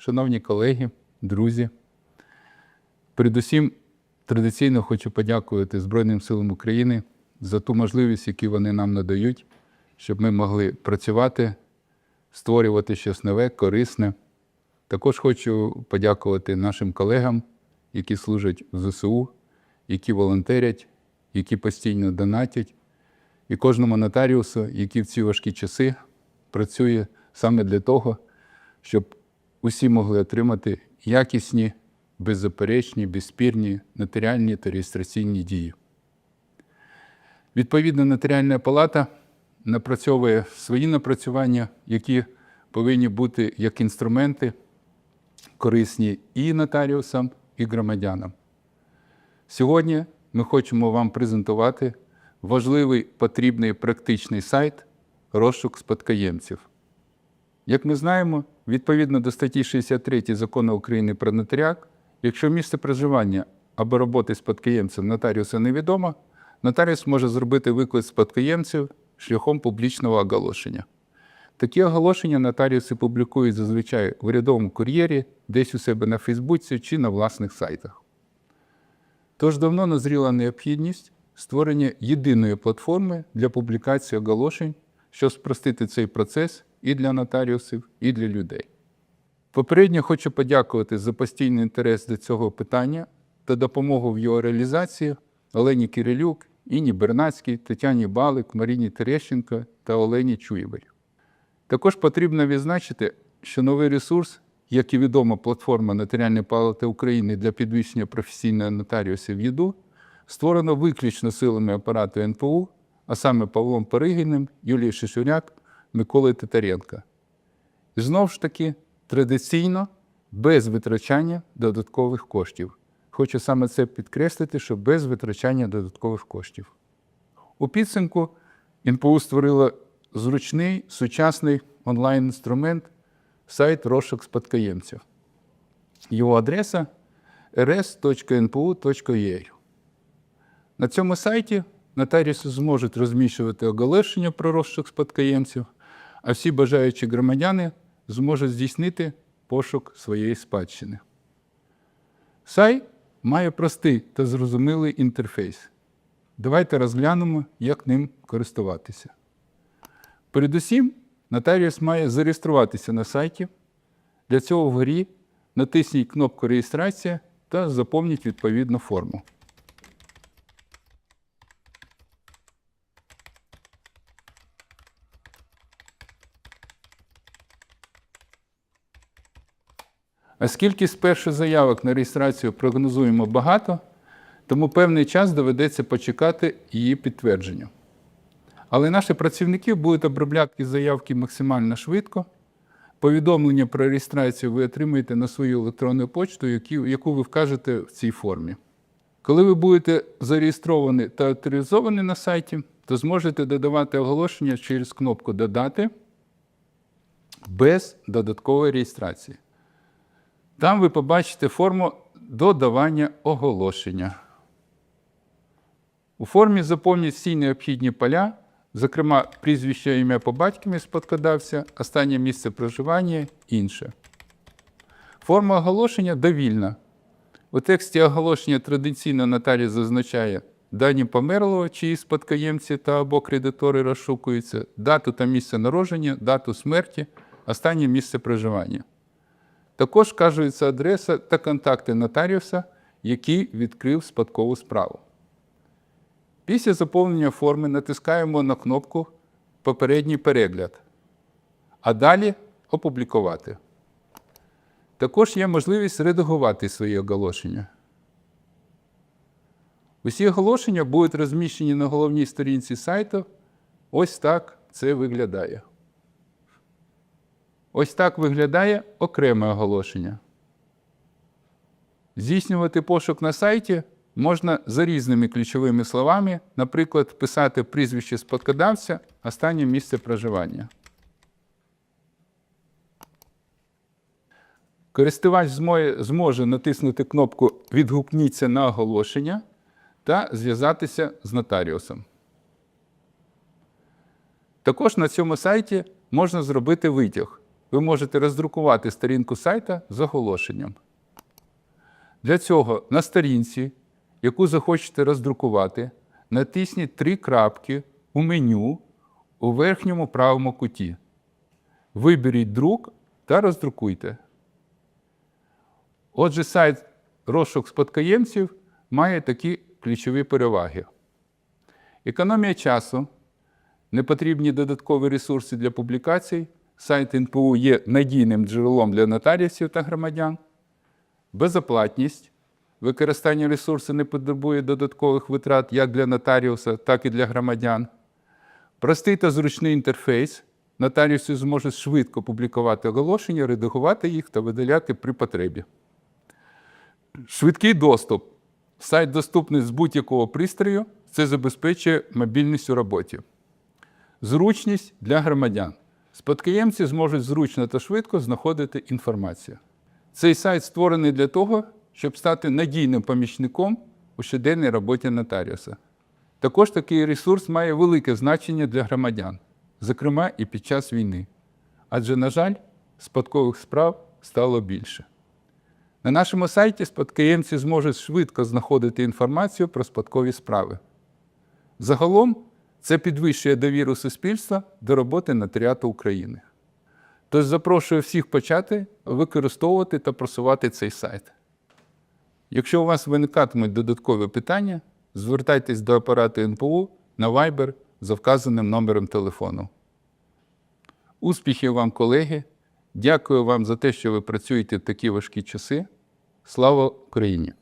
шановні колеги, друзі. Передусім, традиційно хочу подякувати Збройним силам України за ту можливість, яку вони нам надають, щоб ми могли працювати, створювати щось нове, корисне. Також хочу подякувати нашим колегам, які служать в ЗСУ, які волонтерять, які постійно донатять, і кожному нотаріусу, який в ці важкі часи працює саме для того, щоб усі могли отримати якісні, беззаперечні, безспірні нотаріальні та реєстраційні дії. Відповідно, нотаріальна палата напрацьовує свої напрацювання, які повинні бути як інструменти корисні і нотаріусам, і громадянам. Сьогодні ми хочемо вам презентувати важливий, потрібний практичний сайт розшук спадкоємців. Як ми знаємо, відповідно до статті 63 Закону України про нотаріат, якщо місце проживання або роботи спадкоємцем нотаріуса невідомо, нотаріус може зробити виклик спадкоємців шляхом публічного оголошення. Такі оголошення нотаріуси публікують зазвичай в урядовому кур'єрі, десь у себе на Фейсбуці чи на власних сайтах. Тож давно назріла необхідність створення єдиної платформи для публікації оголошень, щоб спростити цей процес і для нотаріусів, і для людей. Попередньо хочу подякувати за постійний інтерес до цього питання та допомогу в його реалізації Олені Кирилюк, Інні Бернацькій, Тетяні Балик, Маріні Терещенко та Олені Чуєвель. Також потрібно відзначити, що новий ресурс, як і відома платформа Нотаріальної палати України для підвищення професійної нотаріусів ЄДУ, створено виключно силами апарату НПУ, а саме Павлом Паригіним, Юлією Шишуряк, Миколою Титаренка. І знову ж таки, традиційно, без витрачання додаткових коштів. Хочу саме це підкреслити, що без витрачання додаткових коштів. У підсумку НПУ створила зручний сучасний онлайн-інструмент сайт розшук спадкоємців. Його адреса rs.npu.ua. На цьому сайті нотаріуси зможуть розміщувати оголошення про розшук спадкоємців, а всі бажаючі громадяни зможуть здійснити пошук своєї спадщини. Сайт має простий та зрозумілий інтерфейс. Давайте розглянемо, як ним користуватися. Передусім, нотаріус має зареєструватися на сайті. Для цього вгорі натисніть кнопку Реєстрація та заповніть відповідну форму. Оскільки спершу заявок на реєстрацію прогнозуємо багато, тому певний час доведеться почекати її підтвердження. Але наші працівники будуть обробляти заявки максимально швидко. Повідомлення про реєстрацію ви отримаєте на свою електронну почту, яку ви вкажете в цій формі. Коли ви будете зареєстровані та авторизовані на сайті, то зможете додавати оголошення через кнопку Додати без додаткової реєстрації. Там ви побачите форму додавання оголошення. У формі заповніть всі необхідні поля, зокрема, прізвище, ім'я по батькові спадкодавця, останнє місце проживання, інше. Форма оголошення довільна. У тексті оголошення традиційно нотаріус зазначає дані померлого, чиї спадкоємці та або кредитори розшукуються, дату та місце народження, дату смерті, останнє місце проживання. Також вказується адреса та контакти нотаріуса, який відкрив спадкову справу. Після заповнення форми натискаємо на кнопку Попередній перегляд, а далі Опублікувати. Також є можливість редагувати свої оголошення. Усі оголошення будуть розміщені на головній сторінці сайту. Ось так це виглядає. Ось так виглядає окреме оголошення. Здійснювати пошук на сайті можна за різними ключовими словами, наприклад, вписати прізвище спадкодавця, останнє місце проживання. Користувач зможе натиснути кнопку Відгукніться на оголошення та зв'язатися з нотаріусом. Також на цьому сайті можна зробити витяг. Ви можете роздрукувати сторінку сайта з оголошенням. Для цього на сторінці, яку захочете роздрукувати, натисніть три крапки у меню у верхньому правому куті. Виберіть друк та роздрукуйте. Отже, сайт розшук спадкоємців має такі ключові переваги: економія часу, непотрібні додаткові ресурси для публікацій. Сайт НПУ є надійним джерелом для нотаріусів та громадян, безоплатність. Використання ресурсу не потребує додаткових витрат як для нотаріуса, так і для громадян. Простий та зручний інтерфейс. Нотаріуси зможуть швидко публікувати оголошення, редагувати їх та видаляти при потребі. Швидкий доступ. Сайт доступний з будь-якого пристрою. Це забезпечує мобільність у роботі. Зручність для громадян. Спадкоємці зможуть зручно та швидко знаходити інформацію. Цей сайт створений для того, щоб стати надійним помічником у щоденній роботі нотаріуса. Також такий ресурс має велике значення для громадян, зокрема і під час війни. Адже, на жаль, спадкових справ стало більше. На нашому сайті спадкоємці зможуть швидко знаходити інформацію про спадкові справи. Загалом це підвищує довіру суспільства до роботи нотаріату України. Тож запрошую всіх почати використовувати та просувати цей сайт. Якщо у вас виникатимуть додаткові питання, звертайтесь до апарату НПУ на Viber за вказаним номером телефону. Успіхів вам, колеги! Дякую вам за те, що ви працюєте в такі важкі часи. Слава Україні!